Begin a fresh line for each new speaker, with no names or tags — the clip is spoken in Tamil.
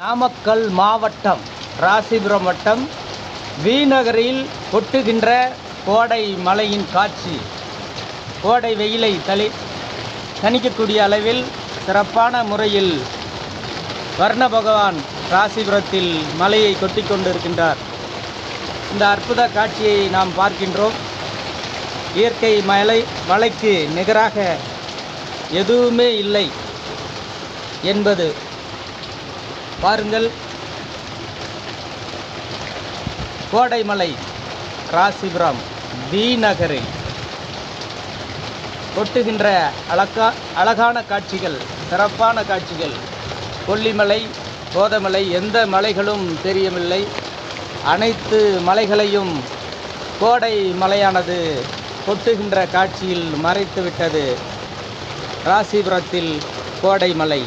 நாமக்கல் மாவட்டம் ராசிபுரம் வட்டம் விநகரில் கொட்டுகின்ற கோடை மலையின் காட்சி. கோடை வெயிலை தளி தணிக்கக்கூடிய அளவில் சிறப்பான முறையில் வர்ண பகவான் ராசிபுரத்தில் மலையை கொட்டி கொண்டிருக்கின்றார். இந்த அற்புத காட்சியை நாம் பார்க்கின்றோம். இயற்கை மலை மலைக்கு நிகராக எதுவுமே இல்லை என்பது பாருங்கள். கோடைமலை ராசிபுரம் தி நகரில் கொட்டுகின்ற அழகா அழகான காட்சிகள் சிறப்பான காட்சிகள். கொல்லிமலை கோதமலை எந்த மலைகளும் தெரியவில்லை. அனைத்து மலைகளையும் கோடை மலையானது கொட்டுகின்ற காட்சியில் மறைத்துவிட்டது. ராசிபுரத்தில் கோடை மலை